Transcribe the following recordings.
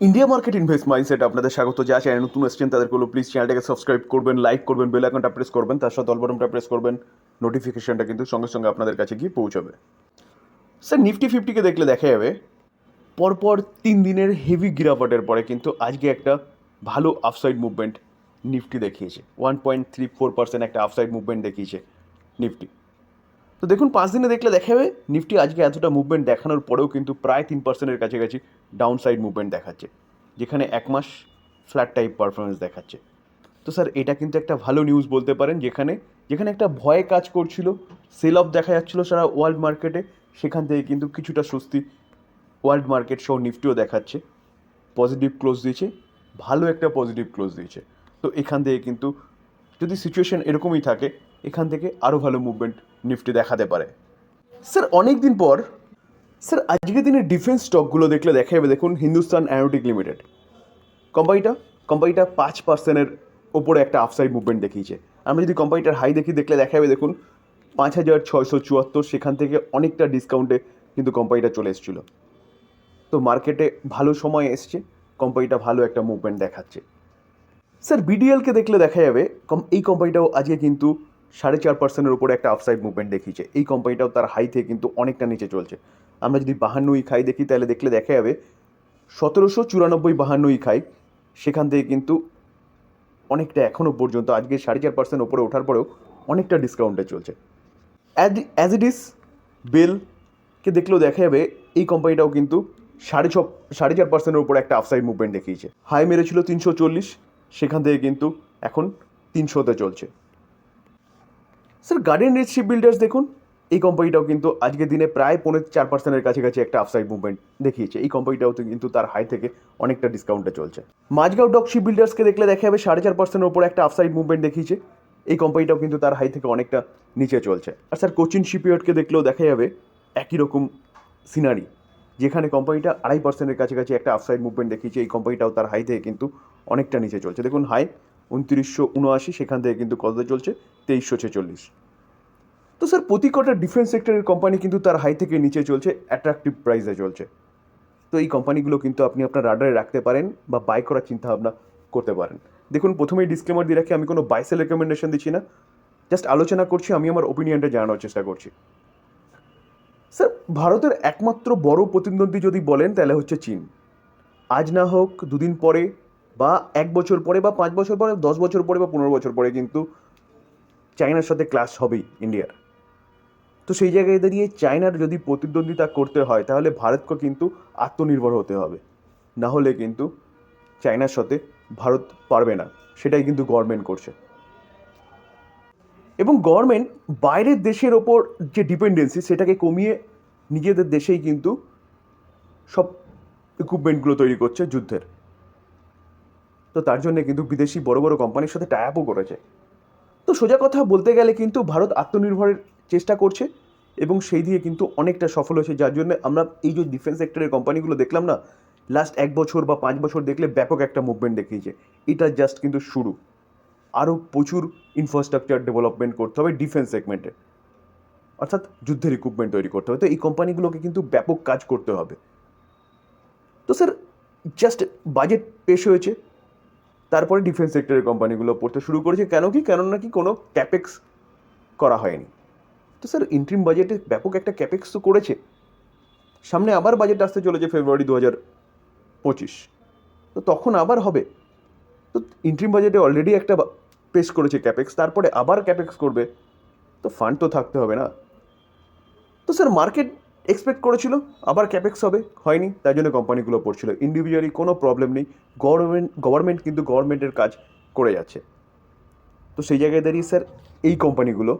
India market invest mindset আপনাদের স্বাগত। যা চ্যানেল নতুন এসছেন তাদেরগুলো প্লিজ চ্যানেলটাকে সাবস্ক্রাইব করবেন লাইক করবেন বেল আইকনটা প্রেস করবেন, তার সাথে অলবটনটা প্রেস করবেন নোটিফিকেশনটা কিন্তু সঙ্গে সঙ্গে আপনাদের কাছে গিয়ে পৌঁছাবে। স্যার নিফটি ফিফটিকে দেখলে দেখা যাবে, পরপর তিন দিনের হেভি গিরাপটের পরে কিন্তু আজকে একটা ভালো আফসাইড মুভমেন্ট নিফটি দেখিয়েছে। One point three four percent একটা আফসাইড মুভমেন্ট দেখিয়েছে নিফটি তো দেখুন, পাঁচ দিনে দেখলে দেখা নিফটি আজকে এতটা মুভমেন্ট দেখানোর পরেও কিন্তু প্রায় তিন পার্সেন্টের কাছাকাছি ডাউন সাইড মুভমেন্ট দেখাচ্ছে, যেখানে এক মাস ফ্ল্যাট টাইপ পারফরমেন্স দেখাচ্ছে। তো স্যার এটা কিন্তু একটা ভালো নিউজ বলতে পারেন, যেখানে যেখানে একটা ভয়ে কাজ করছিল সেল অফ দেখা যাচ্ছিল সারা ওয়ার্ল্ড মার্কেটে সেখান থেকে কিন্তু কিছুটা স্বস্তি ওয়ার্ল্ড মার্কেট সহ নিফটিও দেখাচ্ছে পজিটিভ ক্লোজ দিয়েছে, ভালো একটা পজিটিভ ক্লোজ দিয়েছে। তো এখান থেকে কিন্তু যদি সিচুয়েশন এরকমই থাকে, এখান থেকে আরও ভালো মুভমেন্ট নিফটি দেখাতে পারে। স্যার অনেক দিন পর, স্যার, আজকের দিনে ডিফেন্স স্টকগুলো দেখলে দেখা যাবে দেখুন, হিন্দুস্তান অ্যারোটিক লিমিটেড। কোম্পানিটা কোম্পানিটা পাঁচ পার্সেন্টের ওপরে একটা আফসাইড মুভমেন্ট দেখিয়েছে। আমরা যদি কোম্পানিটার হাই দেখি, দেখলে দেখা যাবে দেখুন, পাঁচ হাজার ছয়শো চুয়াত্তর সেখান থেকে অনেকটা ডিসকাউন্টে কিন্তু কোম্পানিটা চলে এসেছিল। তো মার্কেটে ভালো সময় এসছে, কোম্পানিটা ভালো একটা মুভমেন্ট দেখাচ্ছে। স্যার বিডিএলকে দেখলে দেখা যাবে এই কোম্পানিটাও আজকে কিন্তু সাড়ে চার পার্সেন্টের উপরে একটা আফসাইড মুভমেন্ট দেখিয়েছে। এই কোম্পানিটাও তার হাই থেকে কিন্তু অনেকটা নিচে চলছে। আমরা যদি বাহান্নই খাই দেখি, তাহলে দেখলে দেখা যাবে সতেরোশো চুরানব্বই বাহান্নই খাই, সেখান থেকে কিন্তু অনেকটা এখনও পর্যন্ত, আজকে সাড়ে চার পার্সেন্ট ওপরে ওঠার পরেও অনেকটা ডিসকাউন্টে চলছে। অ্যাজ ইট ইজ বেলকে দেখলেও দেখা যাবে, এই কোম্পানিটাও কিন্তু সাড়ে ছ, সাড়ে চার পার্সেন্টের উপরে একটা আফসাইড মুভমেন্ট দেখিয়েছে। হাই মেরেছিল তিনশো চল্লিশ, সেখান থেকে কিন্তু এখন তিনশোতে চলছে। Sir Garden Reach ship builders দেখুন, এই কোম্পানিটাও কিন্তু আজকের দিনে প্রায় পৌনে চার পার্সেন্টের কাছাকাছি একটা আফসাইড মুভমেন্ট দেখিয়েছে। এই কোম্পানিটাও কিন্তু তার হাই থেকে অনেকটা ডিসকাউন্টে চলছে। মাঝগাঁও ডক শিপ বিল্ডার্সকে দেখলে দেখা যাবে সাড়ে চার পার্সেন্টের উপরে একটা আফসাইড মুভমেন্ট দেখিয়েছে। এই কোম্পানিটাও কিন্তু তার হাই থেকে অনেকটা নিচে চলছে। আর স্যার কোচিন শিপইয়ার্ডকে দেখলেও দেখা যাবে একই রকম সিনারি যেখানে কোম্পানিটা আড়াই পার্সেন্টের কাছাকাছি একটা আফসাইড মুভমেন্ট দেখিয়েছে। এই কোম্পানিটাও তার হাই থেকে কিন্তু অনেকটা নিচে চলছে। দেখুন হাই উনত্রিশশো উনআশি, সেখান থেকে কিন্তু কত চলছে তেইশশো ছেচল্লিশ। তো স্যার প্রতি কটা ডিফেন্স সেক্টরের কোম্পানি কিন্তু তার হাই থেকে নিচে চলছে অ্যাট্রাকটিভ প্রাইসে চলছে। তো এই কোম্পানিগুলো কিন্তু আপনি আপনার রাডারে রাখতে পারেন বা বাই করার চিন্তাভাবনা করতে পারেন। দেখুন প্রথমেই ডিসক্লেমার দিয়ে রাখি, আমি কোনো বাইসেল রেকমেন্ডেশন দিচ্ছি না। জাস্ট আলোচনা করছি, আমি আমার ওপিনিয়নটা জানানোর চেষ্টা করছি। স্যার ভারতের একমাত্র বড় প্রতিদ্বন্দ্বী যদি বলেন, তাহলে হচ্ছে চীন। আজ না হোক, দুদিন পরে বা এক বছর পরে বা পাঁচ বছর পরে, দশ বছর পরে বা পনেরো বছর পরে কিন্তু চায়নার সাথে ক্লাস হবেই ইন্ডিয়ার। তো সেই জায়গায় দাঁড়িয়ে চায়নার যদি প্রতিদ্বন্দ্বিতা করতে হয়, তাহলে ভারতকে কিন্তু আত্মনির্ভর হতে হবে। না হলে কিন্তু চায়নার সাথে ভারত পারবে না। সেটাই কিন্তু গভর্নমেন্ট করছে। এবং গভর্নমেন্ট বাইরের দেশের ওপর যে ডিপেন্ডেন্সি সেটাকে কমিয়ে নিজেদের দেশেই কিন্তু সব ইকুইপমেন্টগুলো তৈরি করছে যুদ্ধের। তো তার জন্য কিন্তু বিদেশি বড় বড় কোম্পানির সাথে টাই আপও করেছে। তো সোজা কথা বলতে গেলে কিন্তু ভারত আত্মনির্ভরের চেষ্টা করছে এবং সেই দিয়ে কিন্তু অনেকটা সফল হয়েছে। যার জন্য আমরা এই যে ডিফেন্স সেক্টরের কোম্পানিগুলো দেখলাম না লাস্ট এক বছর বা পাঁচ বছর দেখলে ব্যাপক একটা মুভমেন্ট দেখিয়েছে। এটা জাস্ট কিন্তু শুরু। আরও প্রচুর ইনফ্রাস্ট্রাকচার ডেভেলপমেন্ট করতে হবে ডিফেন্স সেগমেন্টে অর্থাৎ যুদ্ধের ইকুইপমেন্ট তৈরি করতে হবে। তো এই কোম্পানিগুলোকে কিন্তু ব্যাপক কাজ করতে হবে। তো স্যার জাস্ট বাজেট পেশ হয়েছে। তারপরে ডিফেন্স সেক্টরের কোম্পানিগুলো পড়তে শুরু করেছে। কেন কি? কেন নাকি কোনো ক্যাপেক্স করা হয়নি। তো স্যার ইন্ট্রিম বাজেটে ব্যাপক একটা ক্যাপেক্স তো করেছে। সামনে আবার বাজেট আসতে চলেছে ফেব্রুয়ারি দু হাজার পঁচিশ। তো তখন আবার হবে। তো ইন্ট্রিম বাজেটে অলরেডি একটা পেশ করেছে ক্যাপেক্স তারপরে আবার ক্যাপেক্স করবে। তো ফান্ড তো থাকতে হবে না। তো স্যার মার্কেট এক্সপেক্ট করেছিল, আবার ক্যাপেক্স হবে, হয়নি, তাই জন্য কোম্পানিগুলো পড়ছিল। ইন্ডিভিজুয়ালি কোনো প্রবলেম নেই গভর্নমেন্ট গভর্নমেন্ট কিন্তু গভর্নমেন্টের কাজ করে যাচ্ছে। তো সেই জায়গায় দাঁড়িয়ে স্যার এই কোম্পানিগুলো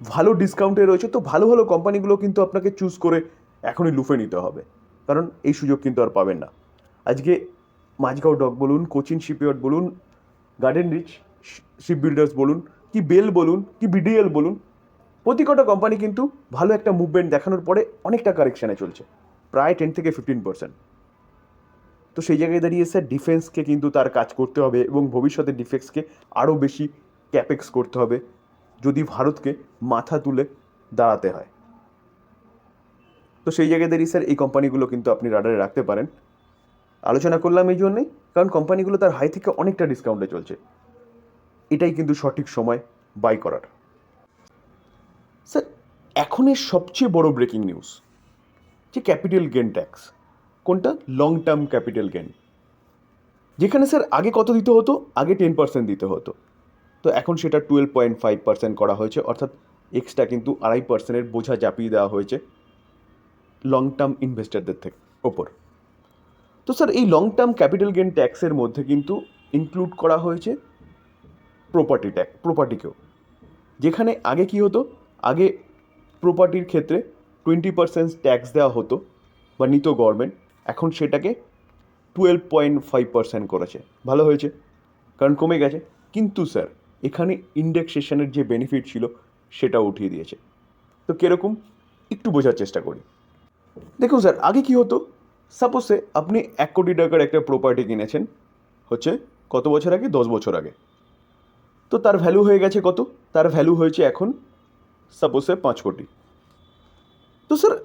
ভালো ডিসকাউন্টে রয়েছে, তো ভালো ভালো কোম্পানিগুলো কিন্তু আপনাকে চুজ করে এখনই লুফে নিতে হবে। কারণ এই সুযোগ কিন্তু আর পাবেন না। আজকে মাঝগাঁও ডক বলুন, কোচিন শিপইয়ার্ড বলুন গার্ডেন রিচ শিপ বিল্ডার্স বলুন, কি বেল বলুন, কি বিডিএল বলুন প্রতি কটা কোম্পানি কিন্তু ভালো একটা মুভমেন্ট দেখানোর পরে অনেকটা কারেকশানে চলছে, প্রায় টেন থেকে ফিফটিন পার্সেন্ট তো সেই জায়গায় দাঁড়িয়ে স্যার ডিফেন্সকে কিন্তু তার কাজ করতে হবে এবং ভবিষ্যতে ডিফেন্সকে আরও বেশি ক্যাপেক্স করতে হবে, যদি ভারতকে মাথা তুলে দাঁড়াতে হয়। তো সেই জায়গায় দাঁড়িয়ে স্যার এই কোম্পানিগুলো কিন্তু আপনি রাডারে রাখতে পারেন। আলোচনা করলাম এই জন্যেই, কারণ কোম্পানিগুলো তার হাই থেকে অনেকটা ডিসকাউন্টে চলছে। এটাই কিন্তু সঠিক সময় বাই করার। স্যার এখনের সবচেয়ে বড় ব্রেকিং নিউজ যে ক্যাপিটাল গেন ট্যাক্স কোনটা? লং টার্ম ক্যাপিটাল গেন যেখানে স্যার আগে কত দিতে হতো? আগে টেন পার্সেন্ট দিতে হতো। তো এখন সেটা টুয়েলভ পয়েন্ট ফাইভ পার্সেন্ট করা হয়েছে, অর্থাৎ এক্সট্রা কিন্তু আড়াই পার্সেন্টের বোঝা চাপিয়ে দেওয়া হয়েছে লং টার্ম ইনভেস্টারদের থেকে ওপর। তো স্যার এই লং টার্ম ক্যাপিটাল গেন ট্যাক্সের মধ্যে কিন্তু ইনক্লুড করা হয়েছে প্রপার্টি ট্যাক্স প্রপার্টিকেও যেখানে আগে কি হতো? আগে প্রপার্টির ক্ষেত্রে টোয়েন্টি পার্সেন্ট ট্যাক্স দেওয়া হতো বা নিত গভর্নমেন্ট এখন সেটাকে টুয়েলভ পয়েন্ট ফাইভ পার্সেন্ট করেছে। ভালো হয়েছে, কারণ কমে গেছে। কিন্তু স্যার এখানে ইন্ডেক্সেশনের যে বেনিফিট ছিল সেটা উঠিয়ে দিয়েছে। তো কীরকম? একটু বোঝার চেষ্টা করি। দেখুন স্যার আগে কি হতো? সাপোজে আপনি এক কোটি টাকার একটা প্রপার্টি কিনেছেন, হচ্ছে কত বছর আগে? দশ বছর আগে। তো তার ভ্যালু হয়ে গেছে কত? তার ভ্যালু হয়েছে এখন সাপোজে পাঁচ কোটি তো স্যার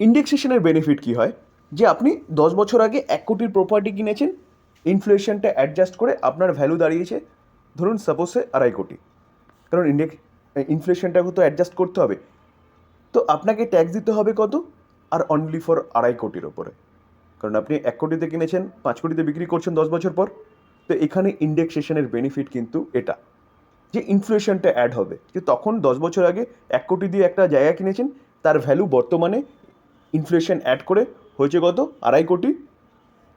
ইন্ডেক্সেশনের বেনিফিট কী হয়? যে আপনি দশ বছর আগে এক কোটির প্রপার্টি কিনেছেন ইনফ্লেশনটা অ্যাডজাস্ট করে আপনার ভ্যালু দাঁড়িয়েছে, ধরুন সাপোজে আড়াই কোটি। কারণ ইন্ডেক্স ইনফ্লেশনটাকে তো অ্যাডজাস্ট করতে হবে। তো আপনাকে ট্যাক্স দিতে হবে কত? আর অনলি ফর আড়াই কোটির ওপরে। কারণ আপনি এক কোটিতে কিনেছেন, পাঁচ কোটিতে বিক্রি করছেন দশ বছর পর। তো এখানে ইন্ডেক্সেশনের বেনিফিট কিন্তু এটা। যে ইনফ্লেশনটা অ্যাড হবে, যে তখন দশ বছর আগে এক কোটি দিয়ে একটা জায়গা কিনেছেন, তার ভ্যালু বর্তমানে ইনফ্লেশন অ্যাড করে হয়েছে কত? আড়াই কোটি।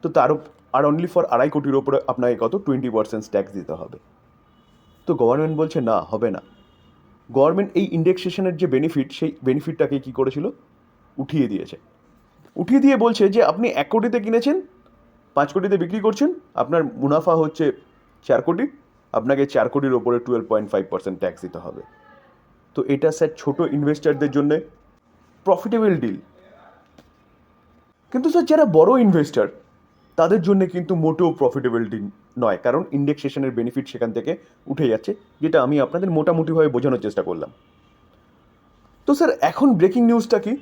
তো তার আর অনলি ফর আড়াই কোটির ওপরে আপনাকে কত? টোয়েন্টি পার্সেন্ট ট্যাক্স দিতে হবে। তো গভর্নমেন্ট বলছে, না, হবে না। গভর্নমেন্ট এই ইন্ডেক্সেশনের যে বেনিফিট সেই বেনিফিটটাকে কী করেছিল? উঠিয়ে দিয়েছে। উঠিয়ে দিয়ে বলছে যে, আপনি এক কোটিতে কিনেছেন, পাঁচ কোটিতে বিক্রি করছেন, আপনার মুনাফা হচ্ছে চার কোটি। আপনাকে চার কোটির ওপরে twelve point five percent tax দিতে হবে। তো এটা স্যার ছোটো ইনভেস্টারদের জন্য প্রফিটেবল ডিল কিন্তু স্যার, যারা বড় ইনভেস্টার তাদের জন্য কিন্তু মোটেও প্রফিটেবল ডিল নয়, কারণ ইন্ডেক্সেশনের বেনিফিট সেখান থেকে উঠে যাচ্ছে, যেটা আমি আপনাদের মোটামুটিভাবে বোঝানোর চেষ্টা করলাম। তো স্যার, এখন ব্রেকিং নিউজটা কি?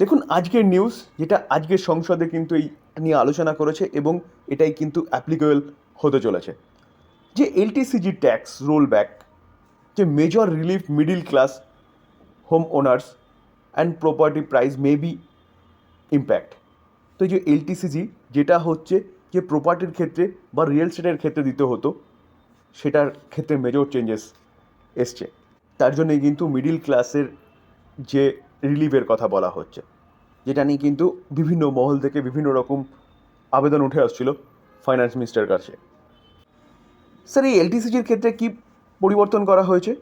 দেখুন, আজকের নিউজ যেটা আজকের সংসদে কিন্তু এই নিয়ে আলোচনা করেছে এবং এটাই কিন্তু অ্যাপ্লিকেবল হতে চলেছে। যে এলটিসিজি ট্যাক্স রোল ব্যাক যে major relief middle class home owners and property price may be impact তো এই যে এলটিসিজি যেটা হচ্ছে যে প্রপার্টির ক্ষেত্রে বা রিয়েল এস্টেটের ক্ষেত্রে দিতে হতো, সেটার ক্ষেত্রে মেজর চেঞ্জেস এসছে। তার জন্যই কিন্তু মিডিল ক্লাসের যে রিলিফের কথা বলা হচ্ছে, যেটা নিয়ে কিন্তু বিভিন্ন মহল থেকে বিভিন্ন রকম আবেদন উঠে আসছিল ফাইন্যান্স মিনিস্টার কাছে। স্যার এই এলটিসিজির ক্ষেত্রে কি পরিবর্তন করা হয়েছে?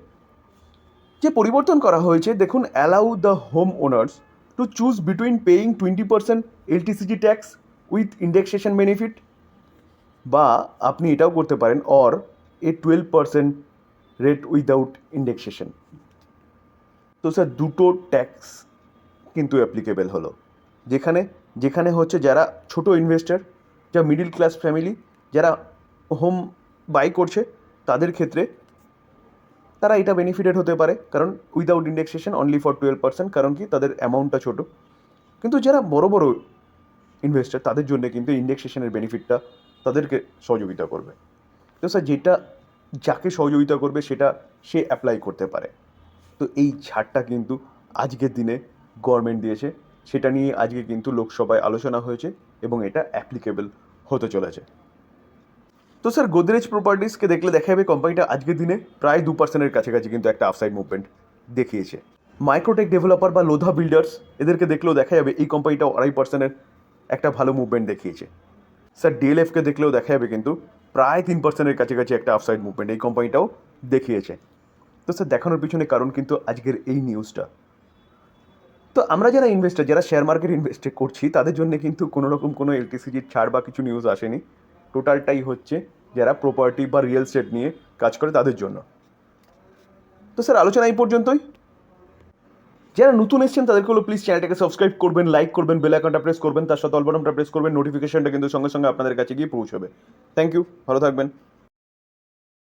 যে পরিবর্তন করা হয়েছে, দেখুন allow the home owners to choose between paying twenty percent LTCG tax with indexation benefit বা আপনি এটাও করতে পারেন or a twelve percent rate without indexation তো স্যার দুটো ট্যাক্স কিন্তু অ্যাপ্লিকেবেল হলো। যেখানে যেখানে হচ্ছে যারা ছোট ইনভেস্টর যা মিডিল ক্লাস ফ্যামিলি যারা হোম বাই করছে, তাদের ক্ষেত্রে তারা এটা বেনিফিটেড হতে পারে। কারণ without indexation only for twelve percent কারণ কি তাদের অ্যামাউন্টটা ছোটো। কিন্তু যারা বড় বড় ইনভেস্টার তাদের জন্য কিন্তু ইন্ডেক্সেশনের বেনিফিটটা তাদেরকে সহযোগিতা করবে। তো স্যার যেটা যাকে সহযোগিতা করবে, সেটা সে অ্যাপ্লাই করতে পারে। তো এই ছাড়টা কিন্তু আজকের দিনে গভর্নমেন্ট দিয়েছে। সেটা নিয়ে আজকে কিন্তু লোকসভায় আলোচনা হয়েছে এবং এটা অ্যাপ্লিকেবল হতে চলেছে। তো স্যার গোদরেজ প্রপার্টিসকে দেখলে দেখা যাবে কোম্পানিটা আজকের দিনে প্রায় দু পার্সেন্টের কাছাকাছি কিন্তু একটা আফসাইড মুভমেন্ট দেখিয়েছে। মাইক্রোটেক ডেভেলপার বা লোধা বিল্ডার্স এদেরকে দেখলেও দেখা যাবে এই কোম্পানিটাও আড়াই পার্সেন্টের একটা ভালো মুভমেন্ট দেখিয়েছে। স্যার ডিএলএফকে দেখলেও দেখা যাবে কিন্তু প্রায় তিন পার্সেন্টের কাছাকাছি একটা আফসাইড মুভমেন্ট এই কোম্পানিটাও দেখিয়েছে। তো স্যার, দেখানোর পিছনে কারণ কিন্তু আজকের এই নিউজটা তো আমরা যারা ইনভেস্টার যারা শেয়ার মার্কেট ইনভেস্ট করছি, তাদের জন্য কিন্তু কোনো রকম কোনো এলটিসিজির ছাড় বা কিছু নিউজ আসেনি। টোটালটাই হচ্ছে যারা প্রপার্টি বা রিয়েল স্টেট নিয়ে কাজ করে তাদের জন্য। তো স্যার, আলোচনা এই পর্যন্তই। যারা নতুন এসেছেন, তাদেরকে হলো প্লিজ চ্যানেলটাকে সাবস্ক্রাইব করবেন লাইক করবেন বেল আইকনটা প্রেস করবেন, তার সাথে অলবটনটা প্রেস করবেন নোটিফিকেশনটা কিন্তু সঙ্গে সঙ্গে আপনাদের কাছে গিয়ে পৌঁছবে। থ্যাংক ইউ ভালো থাকবেন।